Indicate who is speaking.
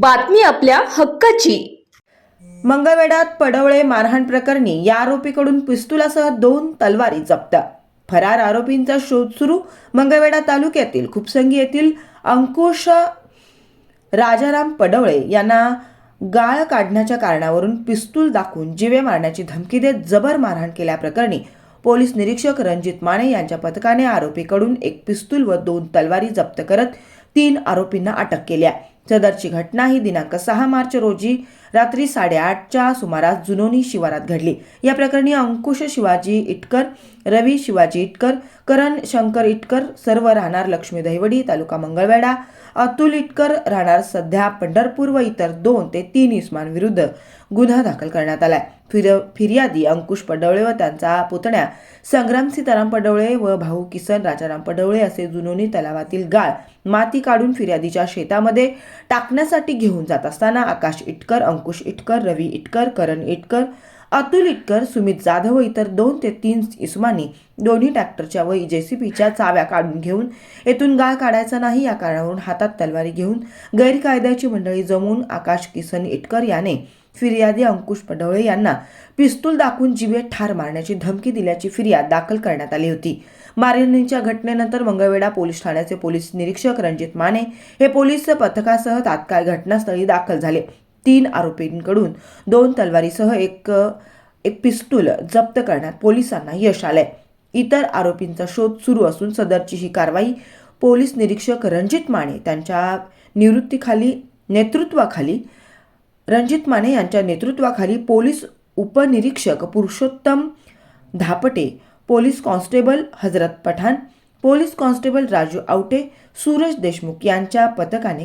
Speaker 1: बातमी आपल्या हक्काची.
Speaker 2: मंगळवेढ्यात पडवळे मारहाण प्रकरणी या आरोपीकडून पिस्तुलासह दोन तलवारी जप्त. फरार आरोपींचा शोध सुरू. मंगळवेढा तालुक्यातील खुपसंगी येथील अंकुश राजाराम पडवळे यांना गाळ काढण्याच्या कारणावरून पिस्तूल दाखवून जिवे मारण्याची धमकी देत जबर मारहाण केल्याप्रकरणी पोलीस निरीक्षक रणजित माने यांच्या पथकाने आरोपीकडून एक पिस्तूल व दोन तलवारी जप्त करत तीन आरोपींना अटक केली आहे. सदरची घटना ही दिनांक सहा मार्च रोजी रात्री साडेआठच्या सुमारास जुनोनी शिवारात घडली. या प्रकरणी अंकुश शिवाजी इटकर रवी शिवाजी इटकर करण शंकर इटकर सर्व राहणार लक्ष्मी दहिवडी तालुका मंगळवेढा अतुल इटकर राहणार सध्या पंढरपूर व इतर दोन ते तीन इस्मांविरुद्ध गुन्हा दाखल करण्यात आलाय. फिर फिर्यादी अंकुश पडवळे व त्यांचा पुतण्या संग्राम सीताराम पडवळे व भाऊ किसन राजाराम पडवळे असे जुनोनी तलावातील गाळ माती काढून फिर्यादीच्या शेतामध्ये टाकण्यासाठी घेऊन जात असताना आकाश इटकर अंकुश अंकुश इटकर रवी इटकर करण इटकर अतुल इटकर सुमित जाधव व इतर दोन ते तीन इसमानी दोन्ही ट्रॅक्टरच्या व जेसीबीच्या चाव्या काढून घेऊन येथून गाळ काढायचा नाही. या कारणावरून हातात तलवारी घेऊन गैरकायद्याची मंडळी जमून आकाश किसन इटकर याने फिर्यादी अंकुश पडवळे यांना पिस्तूल दाखवून जिवे ठार मारण्याची धमकी दिल्याची फिर्याद दाखल करण्यात आली होती. मारहाणीच्या घटनेनंतर मंगळवेढा पोलीस ठाण्याचे पोलीस निरीक्षक रणजित माने हे पोलीस पथकासह तात्काळ घटनास्थळी दाखल झाले. तीन आरोपींकडून दोन तलवारीसह एक एक पिस्तूल जप्त करण्यात पोलिसांना यश आलंय. इतर आरोपींचा शोध सुरू असून सदरची ही कारवाई पोलीस निरीक्षक रणजित माने त्यांच्या निवृत्तीखाली नेतृत्वाखाली रणजित माने यांच्या नेतृत्वाखाली पोलीस उपनिरीक्षक Purushottam Dhapte police constable Hazrat Pathan police constable Raju Awate Suraj Deshmukh यांच्या पथकाने